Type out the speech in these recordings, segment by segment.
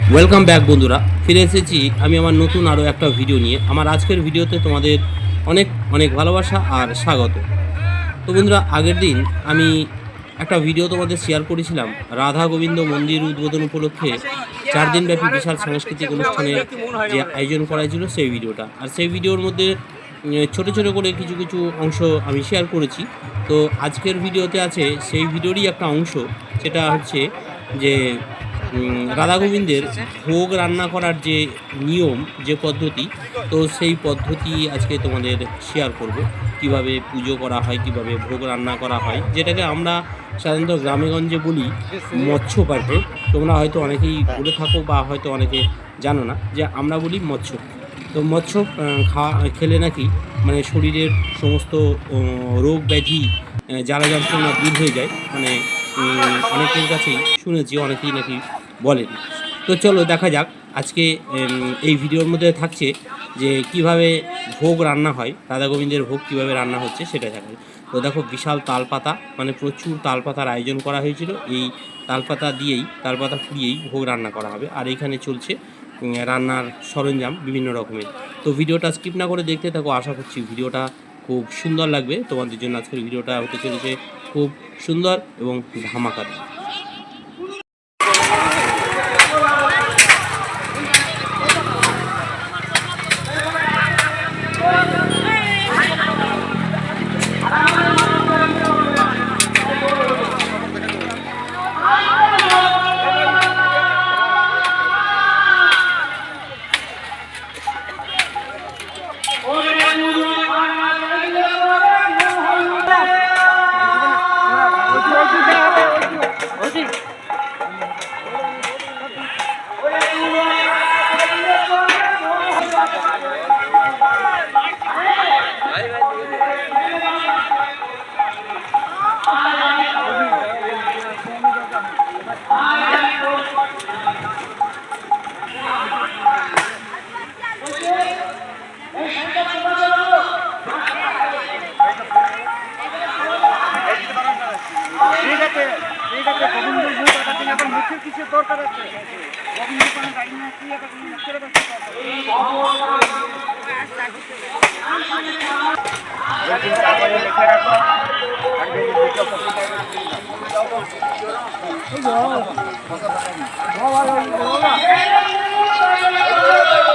Welcome back বন্ধুরা। ফিরে এসেছি আমি আমার নতুন আরও একটা ভিডিও নিয়ে। আমার আজকের ভিডিওতে তোমাদের অনেক অনেক ভালোবাসা আর স্বাগত। তো বন্ধুরা, আগের দিন আমি একটা ভিডিও তোমাদের শেয়ার করেছিলাম, রাধা গোবিন্দ মন্দির উদ্বোধন উপলক্ষে চার দিনব্যাপী বিশাল সাংস্কৃতিক অনুষ্ঠানের যে আয়োজন করা হয়েছিল সেই ভিডিওটা আর সেই ভিডিওর মধ্যে ছোট ছোট করে কিছু কিছু অংশ আমি শেয়ার করেছি। তো আজকের ভিডিওতে আছে সেই ভিডিওরই একটা অংশ, সেটা হচ্ছে যে রাধা গোবিন্দের ভোগ রান্না করার যে নিয়ম, যে পদ্ধতি, তো সেই পদ্ধতি আজকে তোমাদের শেয়ার করব। কীভাবে পুজো করা হয়, কীভাবে ভোগ রান্না করা হয়, যেটাকে আমরা সাধারণত গ্রামেগঞ্জে বলি মৎস্য পাঠে তোমরা হয়তো অনেকেই বলে থাকো বা হয়তো অনেকে জানো না যে আমরা বলি মৎস্য। তো মৎস্য খাওয়া খেলে নাকি মানে শরীরের সমস্ত রোগ ব্যাধি জ্বালা যন্ত্রণা দূর হয়ে যায়। মানে অনেকের কাছেই শুনেছি, অনেকেই নাকি বলেন। তো চলো দেখা যাক, আজকে এই ভিডিওর মধ্যে থাকছে যে কীভাবে ভোগ রান্না হয় রাধা গোবিন্দের ভোগ কীভাবে রান্না হচ্ছে সেটা দেখায় তো দেখো, বিশাল তালপাতা মানে প্রচুর তালপাতার আয়োজন করা হয়েছিল। এই তালপাতা দিয়েই, তালপাতা ফুরিয়েই ভোগ রান্না করা হবে। আর এখানে চলছে রান্নার সরঞ্জাম বিভিন্ন রকমের। তো ভিডিওটা স্কিপ না করে দেখতে থাকো, আশা করছি ভিডিওটা খুব সুন্দর লাগবে। তোমাদের জন্য আজকের ভিডিওটা হতে চলেছে খুব সুন্দর এবং ধামাকার ঠিক আছে ঠিক আছে গোবিন্দ একটা দিন এখন মুখের কিছু দরকার আছে। গোবিন্দ কোনো গাড়ি না কি দিন মুখের কাছে লিখে রাখো আর যদি দুটো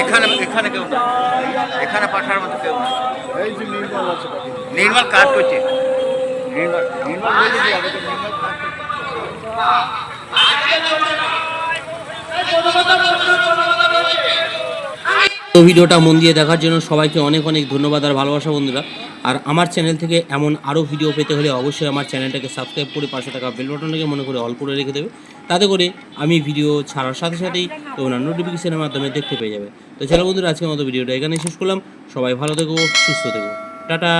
এখানে এখানে কেউ না। এখানে পাঠার মতো কেউ না। নির্মল কাজ করছে। নির্মল নির্মল বলে দিয়ে আগে নির্মল কাজ করছে। তো ভিডিওটা মন দিয়ে দেখার জন্য সবাইকে অনেক অনেক ধন্যবাদ আর ভালোবাসা বন্ধুরা। আর আমার চ্যানেল থেকে এমন আরও ভিডিও পেতে হলে অবশ্যই আমার চ্যানেলটাকে সাবস্ক্রাইব করে পাশে থাকা বেল বাটনটাকে মনে করে অল করে রেখে দেবে। তাতে করে আমি ভিডিও ছাড়ার সাথে সাথেই তোমরা নোটিফিকেশানের মাধ্যমে দেখতে পেয়ে যাবে। তো চলো বন্ধুরা, আজকের মতো ভিডিওটা এখানে শেষ করলাম। সবাই ভালো থেকো, সুস্থ থেকো। টাটা!